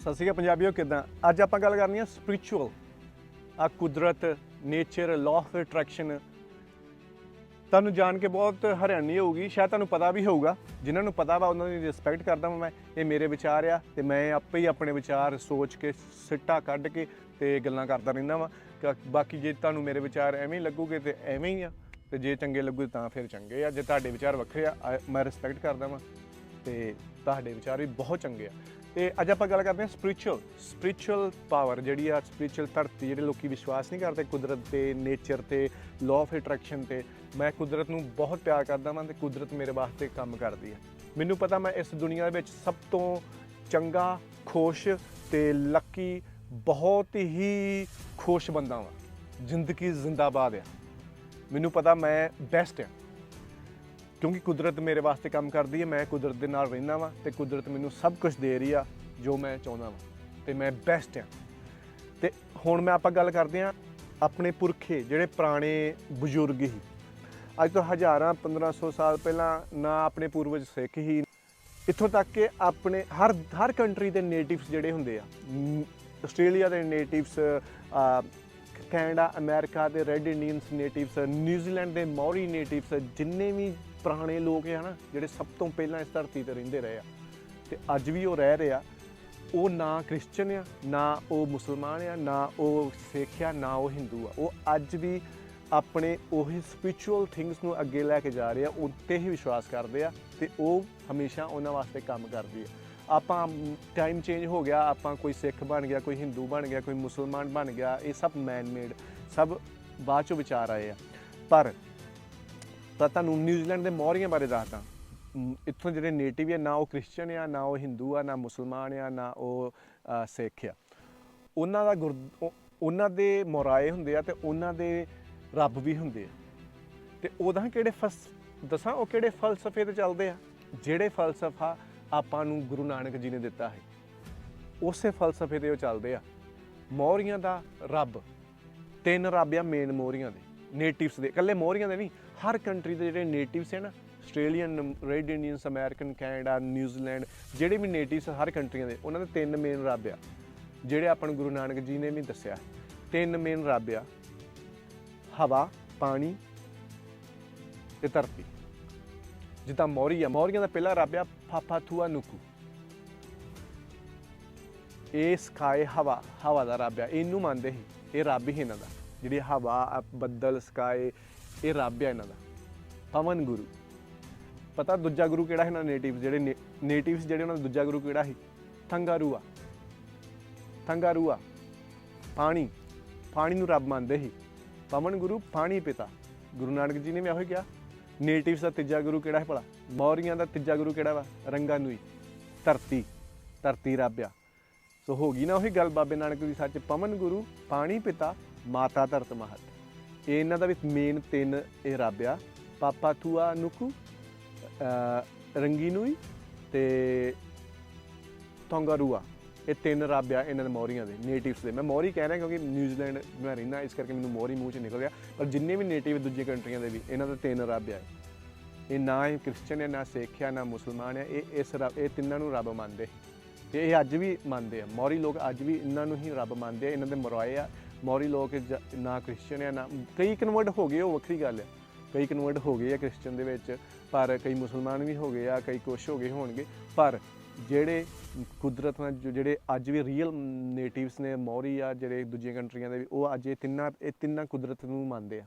ਸਤਿ ਸ਼੍ਰੀ ਅਕਾਲ ਪੰਜਾਬੀਓ, ਕਿਦਾਂ? ਅੱਜ ਆਪਾਂ ਗੱਲ ਕਰਨੀ ਆ ਸਪਿਰਚੁਅਲ ਆ ਕੁਦਰਤ ਨੇਚਰ ਲਾਅ ਆਫ ਅਟਰੈਕਸ਼ਨ ਤੁਹਾਨੂੰ ਜਾਣ ਕੇ ਬਹੁਤ ਹੈਰਾਨੀ ਹੋਊਗੀ, ਸ਼ਾਇਦ ਤੁਹਾਨੂੰ ਪਤਾ ਵੀ ਹੋਊਗਾ। ਜਿਨ੍ਹਾਂ ਨੂੰ ਪਤਾ ਵਾ, ਉਹਨਾਂ ਦੀ ਰਿਸਪੈਕਟ ਕਰਦਾ ਵਾਂ ਮੈਂ। ਇਹ ਮੇਰੇ ਵਿਚਾਰ ਆ, ਤੇ ਮੈਂ ਆਪੇ ਹੀ ਆਪਣੇ ਵਿਚਾਰ ਸੋਚ ਕੇ, ਸਿੱਟਾ ਕੱਢ ਕੇ ਤੇ ਗੱਲਾਂ ਕਰਦਾ ਰਹਿੰਦਾ ਵਾਂ। ਕ- ਬਾਕੀ ਜੇ ਤੁਹਾਨੂੰ ਮੇਰੇ ਵਿਚਾਰ ਐਵੇਂ ਹੀ ਲੱਗੂਗੇ ਤੇ ਐਵੇਂ ਹੀ ਆ, ਤੇ ਜੇ ਚੰਗੇ ਲੱਗੂ ਤਾਂ ਫਿਰ ਚੰਗੇ ਆ। ਜੇ ਤੁਹਾਡੇ ਵਿਚਾਰ ਵੱਖਰੇ ਆ, ਆ- ਮੈਂ ਰਿਸਪੈਕਟ ਕਰਦਾ ਵਾਂ, ਤੇ ਤੁਹਾਡੇ ਵਿਚਾਰ ਵੀ ਬਹੁਤ ਚੰਗੇ ਆ। ਤੇ ਅੱਜ ਆਪਾਂ ਗੱਲ ਕਰਦੇ ਹਾਂ ਸਪਿਰਚੁਅਲ ਸਪਿਰਚੁਅਲ ਪਾਵਰ ਜਿਹੜੀ ਆ ਸਪਿਰਚੁਅਲ ਧਰਤੀ, ਜਿਹੜੇ ਲੋਕੀ ਵਿਸ਼ਵਾਸ ਨਹੀਂ ਕਰਦੇ ਕੁਦਰਤ ਤੇ ਨੇਚਰ ਤੇ ਲਾਅ ਆਫ ਅਟਰੈਕਸ਼ਨ ਤੇ, ਮੈਂ ਕੁਦਰਤ ਨੂੰ ਬਹੁਤ ਪਿਆਰ ਕਰਦਾ ਹਾਂ ਤੇ ਕੁਦਰਤ ਮੇਰੇ ਵਾਸਤੇ ਕੰਮ ਕਰਦੀ ਹੈ ਮੈਨੂੰ ਪਤਾ ਮੈਂ ਇਸ ਦੁਨੀਆ ਦੇ ਵਿੱਚ ਸਭ ਤੋਂ ਚੰਗਾ, ਖੁਸ਼ ਤੇ ਲੱਕੀ ਬਹੁਤ ਹੀ ਖੁਸ਼ ਬੰਦਾ ਹਾਂ ਜ਼ਿੰਦਗੀ ਜ਼ਿੰਦਾਬਾਦ ਆ। ਮੈਨੂੰ ਪਤਾ ਮੈਂ ਬੈਸਟ ਹਾਂ ਕਿਉਂਕਿ ਕੁਦਰਤ ਮੇਰੇ ਵਾਸਤੇ ਕੰਮ ਕਰਦੀ ਹੈ, ਮੈਂ ਕੁਦਰਤ ਦੇ ਨਾਲ ਰਹਿੰਦਾ ਵਾਂ ਤੇ ਕੁਦਰਤ ਮੈਨੂੰ ਸਭ ਕੁਝ ਦੇ ਰਹੀ ਆ ਜੋ ਮੈਂ ਚਾਹੁੰਦਾ ਵਾਂ ਤੇ ਮੈਂ ਬੈਸਟ ਆ। ਤੇ ਹੁਣ ਮੈਂ ਆਪਾਂ ਗੱਲ ਕਰਦੇ ਆ ਆਪਣੇ ਪੁਰਖੇ, ਜਿਹੜੇ ਪੁਰਾਣੇ ਬਜ਼ੁਰਗ ਹੀ। ਅੱਜ ਤੋਂ ਹਜ਼ਾਰਾਂ 1500 ਸਾਲ ਪਹਿਲਾਂ ਨਾ ਆਪਣੇ ਪੂਰਵਜ ਸਿੱਖ ਹੀ, ਇੱਥੋਂ ਤੱਕ ਕਿ ਆਪਣੇ ਹਰ ਹਰ ਕੰਟਰੀ ਦੇ ਨੇਟਿਵਸ ਜਿਹੜੇ ਹੁੰਦੇ ਆ ਆਸਟ੍ਰੇਲੀਆ ਦੇ ਨੇਟਿਵਸ ਕੈਨੇਡਾ, ਅਮਰੀਕਾ ਦੇ red Indians natives New Zealand ਦੇ ਮੌਰੀ ਨੇਟਿਵਸ ਜਿੰਨੇ ਵੀ ਪੁਰਾਣੇ ਲੋਕ ਆ ਨਾ, ਜਿਹੜੇ ਸਭ ਤੋਂ ਪਹਿਲਾਂ ਇਸ ਧਰਤੀ ਤੇ ਰਹਿੰਦੇ ਰਹੇ ਆ। ਤੇ ਅੱਜ ਵੀ ਉਹ ਰਹਿ ਰਹੇ ਆ। ਉਹ ਨਾ ਕ੍ਰਿਸਚੀਅਨ ਆ, ਨਾ ਉਹ ਮੁਸਲਮਾਨ ਆ, ਨਾ ਉਹ ਸਿੱਖ ਆ, ਨਾ ਉਹ ਹਿੰਦੂ ਆ। ਉਹ ਅੱਜ ਵੀ ਆਪਣੇ ਉਹ ਸਪਿਰਚੁਅਲ ਥਿੰਗਸ ਨੂੰ ਅੱਗੇ ਲੈ ਕੇ ਜਾ ਰਹੇ ਆ, ਉੱਤੇ ਹੀ ਵਿਸ਼ਵਾਸ ਕਰਦੇ ਆ ਤੇ ਉਹ ਹਮੇਸ਼ਾ ਉਹਨਾਂ ਵਾਸਤੇ ਕੰਮ ਕਰਦੀ ਆ। ਆਪਾਂ ਟਾਈਮ ਚੇਂਜ ਹੋ ਗਿਆ, ਆਪਾਂ ਕੋਈ ਸਿੱਖ ਬਣ ਗਿਆ, ਕੋਈ ਹਿੰਦੂ ਬਣ ਗਿਆ, ਕੋਈ ਮੁਸਲਮਾਨ ਬਣ ਗਿਆ, ਇਹ ਸਭ ਮੈਨ ਮੇਡ ਸਭ ਬਾਅਦ ਚੋਂ ਵਿਚਾਰ ਆਏ ਆ। ਪਰ ਤਾਂ ਤੁਹਾਨੂੰ ਨਿਊਜ਼ੀਲੈਂਡ ਦੇ ਮੌਰੀਆਂ ਬਾਰੇ ਦੱਸਦਾ। ਇੱਥੋਂ ਜਿਹੜੇ ਨੇਟਿਵ ਆ, ਨਾ ਉਹ ਕ੍ਰਿਸਚੀਅਨ ਆ, ਨਾ ਉਹ ਹਿੰਦੂ ਆ, ਨਾ ਮੁਸਲਮਾਨ ਆ, ਨਾ ਉਹ ਸਿੱਖ ਆ। ਉਹਨਾਂ ਦਾ ਗੁਰ ਉਹਨਾਂ ਦੇ ਮੋਰਾਏ ਹੁੰਦੇ ਆ ਤੇ ਉਹਨਾਂ ਦੇ ਰੱਬ ਵੀ ਹੁੰਦੇ ਆ। ਤੇ ਉਹਦਾ ਕਿਹੜੇ ਫਸ, ਦੱਸਾਂ ਉਹ ਕਿਹੜੇ ਫਲਸਫੇ ਤੇ ਚੱਲਦੇ ਆ? ਜਿਹੜੇ ਫਲਸਫਾ ਆਪਾਂ ਨੂੰ ਗੁਰੂ ਨਾਨਕ ਜੀ ਨੇ ਦਿੱਤਾ ਹੈ, ਉਸੇ ਫਲਸਫੇ ਤੇ ਉਹ ਚੱਲਦੇ ਆ। ਮੌਰੀਆਂ ਦਾ ਰੱਬ, ਤਿੰਨ ਰੱਬ ਆ ਮੇਨ ਮੋਰੀਆਂ ਦੇ ਨੇਟਿਵਸ ਦੇ, ਇਕੱਲੇ ਮੋਰੀਆਂ ਦੇ ਨਹੀਂ ਹਰ ਕੰਟਰੀ ਦੇ ਜਿਹੜੇ ਨੇਟਿਵਸ ਹੈ ਨਾ, Australian, red Indians, American, Canada, New Zealand, ਜਿਹੜੇ ਵੀ ਨੇਟਿਵਸ ਹਰ ਕੰਟਰੀਆਂ ਦੇ, ਉਹਨਾਂ ਦੇ ਤਿੰਨ ਮੇਨ ਰੱਬ ਆ। ਜਿਹੜੇ ਆਪਾਂ ਗੁਰੂ ਨਾਨਕ ਜੀ ਨੇ ਵੀ ਦੱਸਿਆ, ਤਿੰਨ ਮੇਨ ਰੱਬ ਆ। ਹਵਾ, ਪਾਣੀ ਤੇ ਧਰਤੀ। ਜਿੱਦਾਂ ਮੌਰੀ ਆ, ਮੌਰੀਆਂ ਦਾ ਪਹਿਲਾ ਰੱਬ ਆ ਫਾਫਾਥੂਆ ਨੁਕੂ ਇਹ ਸਕਾਈ ਹਵਾ ਹਵਾ ਦਾ ਰੱਬ ਆ। ਇਹਨੂੰ ਮੰਨਦੇ ਸੀ ਇਹ ਰੱਬ ਹੀ ਇਹਨਾਂ ਦਾ। ਜਿਹੜੀ ਹਵਾ ਬੱਦਲ ਸਕਾਈ ਇਹ ਰੱਬ ਆ ਇਹਨਾਂ ਦਾ ਪਵਨ ਗੁਰੂ। ਪਤਾ ਦੂਜਾ ਗੁਰੂ ਕਿਹੜਾ ਹੈ ਇਹਨਾਂ ਨੇਟਿਵ ਜਿਹੜੇ ਨੇਟਿਵਸ ਜਿਹੜੇ ਉਹਨਾਂ ਦਾ ਦੂਜਾ ਗੁਰੂ ਕਿਹੜਾ ਸੀ? ਥੰਗਾਰੂਆ। ਥੰਗਾਰੂਆ, ਪਾਣੀ। ਪਾਣੀ ਨੂੰ ਰੱਬ ਮੰਨਦੇ ਸੀ। ਪਵਨ ਗੁਰੂ, ਪਾਣੀ ਪਿਤਾ। ਗੁਰੂ ਨਾਨਕ ਜੀ ਨੇ ਵੀ ਇਹੋ ਹੀ ਕਿਹਾ ਨੇਟਿਵਸ ਦਾ ਤੀਜਾ ਗੁਰੂ ਕਿਹੜਾ ਹੈ ਭਲਾ? ਮੌਰੀਆਂ ਦਾ ਤੀਜਾ ਗੁਰੂ ਕਿਹੜਾ ਵਾ? ਰੰਗਾਨੂਈ। ਧਰਤੀ। ਧਰਤੀ ਰੱਬ ਆ। ਸੋ ਹੋ ਗਈ ਨਾ ਉਹੀ ਗੱਲ ਬਾਬੇ ਨਾਨਕ ਦੀ ਸੱਚ। ਪਵਨ ਗੁਰੂ, ਪਾਣੀ ਪਿਤਾ, ਮਾਤਾ ਧਰਤ ਮਹਤ। ਇਹਨਾਂ ਦਾ ਵੀ ਮੇਨ ਤਿੰਨ ਇਹ ਰੱਬ ਆ। ਪਾਪਾ ਥੂਆ ਨੁਕੂ ਰੰਗੀਨੂਈ ਤੇ ਤੋਂਗਾਰੂਆ ਇਹ ਤਿੰਨ ਰੱਬ ਆ ਇਹਨਾਂ ਦੇ ਮੌਰੀਆਂ ਦੇ ਨੇਟਿਵਸ ਦੇ। ਮੈਂ ਮੌਰੀ ਕਹਿ ਰਿਹਾ ਕਿਉਂਕਿ ਨਿਊਜ਼ੀਲੈਂਡ ਮੈਂ ਰਹਿੰਦਾ, ਇਸ ਕਰਕੇ ਮੈਨੂੰ ਮੌਰੀ ਮੂੰਹ ਚ ਨਿਕਲ ਗਿਆ ਪਰ ਜਿੰਨੇ ਵੀ ਨੇਟਿਵ ਦੂਜੀਆਂ ਕੰਟਰੀਆਂ ਦੇ ਵੀ, ਇਹਨਾਂ ਦੇ ਤਿੰਨ ਰੱਬ ਆ। ਇਹ ਨਾ ਹੀ ਕ੍ਰਿਸਚੀਅਨ ਹੈ ਨਾ ਸਿੱਖ ਹੈ ਨਾ ਮੁਸਲਮਾਨ ਹੈ ਇਹ ਇਸ ਰੱਬ, ਇਹ ਤਿੰਨਾਂ ਨੂੰ ਰੱਬ ਮੰਨਦੇ। ਤੇ ਇਹ ਅੱਜ ਵੀ ਮੰਨਦੇ ਆ। ਮੌਰੀ ਲੋਕ ਅੱਜ ਵੀ ਇਹਨਾਂ ਨੂੰ ਹੀ ਰੱਬ ਮੰਨਦੇ ਆ, ਇਹਨਾਂ ਦੇ ਮਰਵਾਏ ਆ। ਮੌਰੀ ਲੋਕ ਜ- ਨਾ ਕ੍ਰਿਸਚੀਅਨ ਆ, ਨਾ ਕਈ ਕਨਵਰਟ ਹੋ ਗਏ, ਉਹ ਵੱਖਰੀ ਗੱਲ ਹੈ। ਕਈ ਕਨਵਰਟ ਹੋ ਗਏ ਆ ਕ੍ਰਿਸਚੀਅਨ ਦੇ ਵਿੱਚ, ਪਰ ਕਈ ਮੁਸਲਮਾਨ ਵੀ ਹੋ ਗਏ ਆ, ਕਈ ਕੁਛ ਹੋ ਗਏ ਹੋਣਗੇ। ਪਰ ਜਿਹੜੇ ਕੁਦਰਤ ਨਾਲ ਜੋ- ਜਿਹੜੇ ਅੱਜ ਵੀ ਰੀਅਲ ਨੇਟਿਵਸ ਨੇ ਮੌਰੀ ਆ, ਜਿਹੜੇ ਦੂਜੀਆਂ ਕੰਟਰੀਆਂ ਦੇ ਵੀ, ਉਹ ਅੱਜ ਇਹ ਤਿੰਨਾਂ ਇਹ ਤਿੰਨਾਂ ਕੁਦਰਤ ਨੂੰ ਮੰਨਦੇ ਆ।